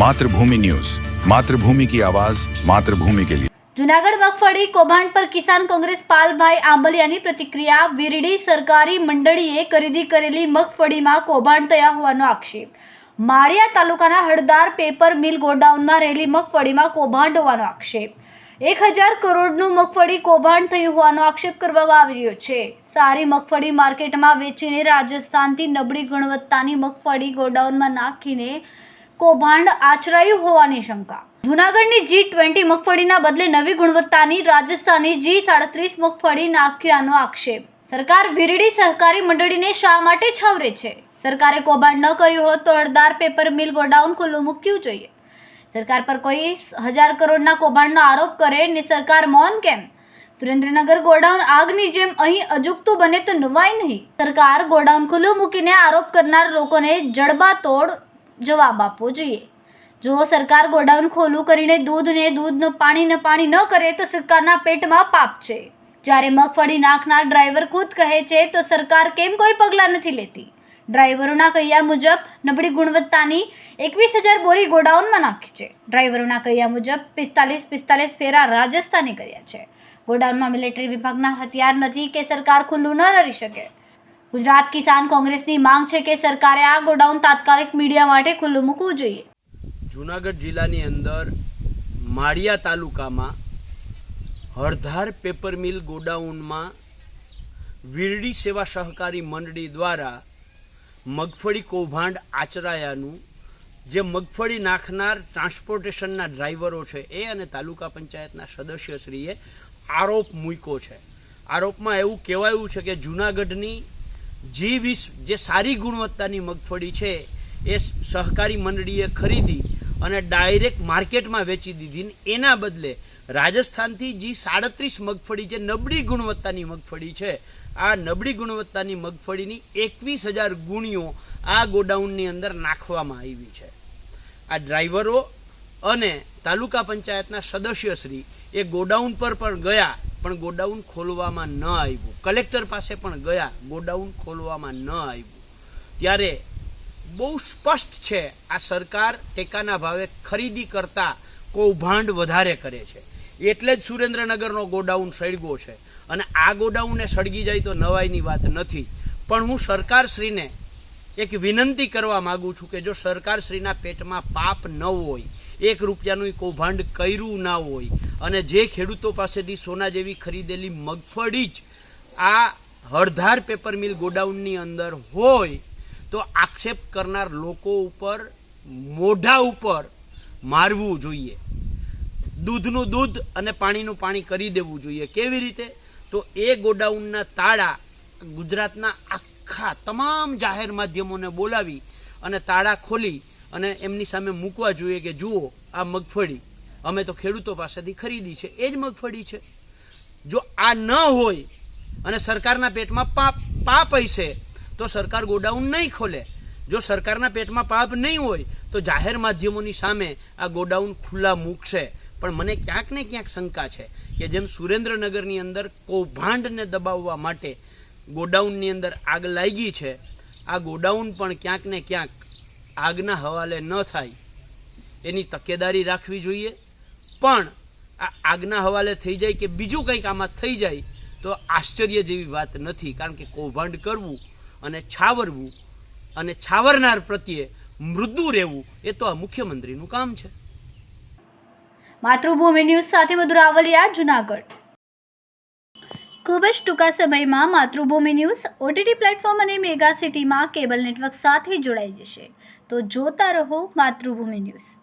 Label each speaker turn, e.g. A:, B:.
A: Mathrubhumi news. Mathrubhumi કી આવાજ, માતૃભૂમિ કે लिए
B: જુનાગઢ મગફળી કૌભાંડ પર કિસાન કોંગ્રેસ પાલભાઈ આંબલિયાની પ્રતિક્રિયા વિરડી સરકારી મંડળીએ ખરીદી કરેલી મગફળીમાં કૌભાંડ થયા હોવાનો આક્ષેપ. માળિયા તાલુકાના હળદાર પેપર મિલ ગોડાઉનમાં રહેલી મગફળીમાં કૌભાંડ હોવાનો આક્ષેપ. એક હજાર કરોડનું મગફળી કૌભાંડ થયું હોવાનો આક્ષેપ કરવામાં આવી રહ્યો છે. સારી મગફળી માર્કેટમાં વેચીને રાજસ્થાનથી નબળી ગુણવત્તાની મગફળી ગોડાઉનમાં નાખીને કૌભાંડ આચરાયું હોવાની શંકા. જૂનાગઢની જી ટ્વેન્ટી મગફળીના બદલે નવી ગુણવત્તાની રાજસ્થાની જી સાડત્રીસ મગફળી નાખ્યાનો આક્ષેપ. સરકાર વીરડી સહકારી મંડળીને શા માટે છાવરે છે? સરકારે કૌભાંડ ન કર્યું હોત તો અડદાર પેપર મિલ ગોડાઉન ખુલ્લું મૂક્યું જોઈએ. સરકાર પર કોઈ હજાર કરોડના કૌભાંડનો આરોપ કરે ને સરકાર મૌન કેમ? સુરેન્દ્રનગર ગોડાઉન આગની જેમ અહીં અજુકતું બને તો નવાય નહીં. સરકાર ગોડાઉન ખુલ્લું મૂકીને આરોપ કરનાર લોકોને જડબાતોડ જવાબ આપવો જોઈએ. જો સરકાર ગોડાઉન ખોલું કરીને દૂધને દૂધનું પાણીને પાણી ન કરે તો સરકારના પેટમાં પાપ છે. જ્યારે મગફળી નાખનાર ડ્રાઈવર ખુદ કહે છે તો સરકાર કેમ કોઈ પગલાં નથી લેતી? ડ્રાઈવરોના કહ્યા મુજબ નબળી ગુણવત્તાની એકવીસ હજાર બોરી ગોડાઉનમાં નાખી છે. ડ્રાઈવરોના કહ્યા મુજબ પિસ્તાલીસ પિસ્તાલીસ ફેરા રાજસ્થાને કર્યા છે. ગોડાઉનમાં મિલિટરી વિભાગના હથિયાર નથી કે સરકાર ખુલ્લું ન રહી શકે. ગુજરાત કિસાન કોંગ્રેસની માંગ છે કે સરકારે આ ગોડાઉન તાત્કાલિક મીડિયા માટે ખુલ્લું મૂકવું જોઈએ.
C: જુનાગઢ જિલ્લાની અંદર માળિયા તાલુકામાં હરધાર પેપર મિલ ગોડાઉનમાં વીરડી સેવા સહકારી મંડળી દ્વારા મગફળી કૌભાંડ આચરાયાનું, જે મગફળી નાખનાર ટ્રાન્સપોર્ટેશનના ડ્રાઈવરો છે એ અને તાલુકા પંચાયતના સદસ્યશ્રીએ આરોપ મૂક્યો છે. આરોપમાં એવું કહેવાયું છે કે જુનાગઢની જી વીસ જે સારી ગુણવત્તાની મગફળી છે, એ સહકારી મંડળીએ ખરીદી અને ડાયરેક્ટ માર્કેટમાં વેચી દીધી એના બદલે રાજસ્થાનથી જી સાડત્રીસ મગફળી જે નબળી ગુણવત્તાની મગફળી છે, આ નબળી ગુણવત્તાની મગફળીની એકવીસ હજાર ગુણીઓ આ ગોડાઉનની અંદર નાખવામાં આવી છે. આ ડ્રાઈવરો અને તાલુકા પંચાયતના સદસ્યશ્રી એ ગોડાઉન પર પણ ગયા પણ ગોડાઉન ખોલવામાં ન આવ્યું. કલેક્ટર પાસે પણ ગયા, ગોડાઉન ખોલવામાં ન આવ્યું. ત્યારે બહુ સ્પષ્ટ છે, આ સરકાર ટેકાના ભાવે ખરીદી કરતા કૌભાંડ વધારે કરે છે. એટલે જ સુરેન્દ્રનગરનો ગોડાઉન સળગો છે. અને આ ગોડાઉનને સળગી જાય તો નવાઈની વાત નથી. પણ હું સરકારશ્રીને એક વિનંતી કરવા માગું છું કે જો સરકારશ્રીના પેટમાં પાપ ન હોય એક રૂપિયાનું કૌભાંડ કર્યું ના હોય. અને જે ખેડૂતો પાસેથી સોના જેવી ખરીદેલી મગફળી જ આ હળધાર પેપર મિલ ગોડાઉનની અંદર હોય, તો આક્ષેપ કરનાર લોકો ઉપર, મોઢા ઉપર મારવું જોઈએ. દૂધનું દૂધ અને પાણીનું પાણી કરી દેવું જોઈએ. કેવી રીતે? તો એ ગોડાઉનના તાળા ગુજરાતના આખા તમામ જાહેર માધ્યમોને બોલાવી અને તાળા ખોલી અને એમની સામે મૂકવા જોઈએ કે જુઓ, આ મગફળી અમે તો ખેડૂતો પાસેથી ખરીદી છે, એ જ મગફળી છે. જો આ ન હોય અને સરકારના પેટમાં પાપ પાપ હશે, તો સરકાર ગોડાઉન નહીં ખોલે. જો સરકારના પેટમાં પાપ નહીં હોય, તો જાહેર માધ્યમોની સામે આ ગોડાઉન ખુલ્લા મૂકશે. પણ મને ક્યાંક ને ક્યાંક શંકા છે કે જેમ સુરેન્દ્રનગરની અંદર કૌભાંડને દબાવવા માટે ગોડાઉનની અંદર આગ લાગી છે, આ ગોડાઉન પણ ક્યાંક ને ક્યાંક આગના હવાલે ન થાય, એની તકેદારી રાખવી જોઈએ. પણ આ આગના હવાલે થઈ જાય કે બીજું કંઈક આમાં થઈ જાય, તો આશ્ચર્ય જેવી વાત નથી. કારણ કે કૌભાંડ કરવું અને છાવરવું અને છાવરનાર પ્રત્યે મૃદુ રહેવું, એ તો આ મુખ્યમંત્રીનું કામ છે.
B: માતૃભૂમિ ન્યૂઝ સાથે મધુર આવલિયા, જુનાગઢ. ખૂબ જ ટૂંકા સમયમાં માતૃભૂમિ ન્યૂઝ ઓટીટી પ્લેટફોર્મ અને મેગા સિટીમાં કેબલ નેટવર્ક સાથે જોડાઈ જશે. તો જોતા રહો માતૃભૂમિ ન્યૂઝ.